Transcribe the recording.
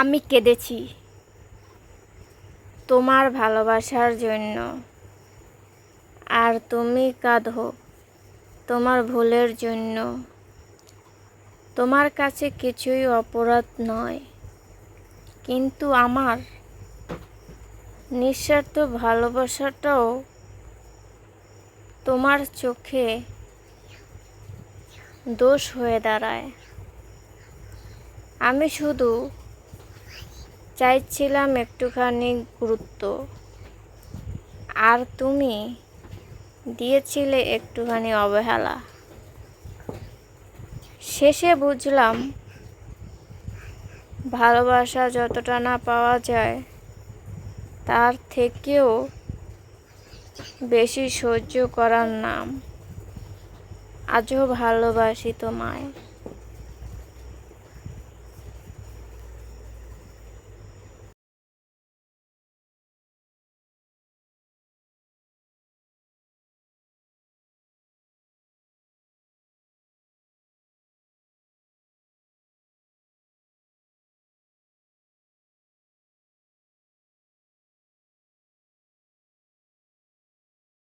আমি কেঁদেছি। তোমার ভালোবাসার জন্য। আর তুমি কাঁদো, তোমার ভুলের জন্য। তোমার কাছে কিছুই অপরাধ নয়, কিন্তু আমার নিঃস্বার্থ ভালোবাসাটাও তোমার চোখে দোষ হয়ে দাঁড়ায়। আমি শুধু চাইছিলাম একটুখানি গুরুত্ব। আর তুমি দিয়েছিলে একটুখানি অবহেলা। শেষে বুঝলাম, ভালোবাসা যতটা না পাওয়া যায়, তার থেকেও বেশি সহ্য করার নাম। আজও ভালোবাসি তোমায়।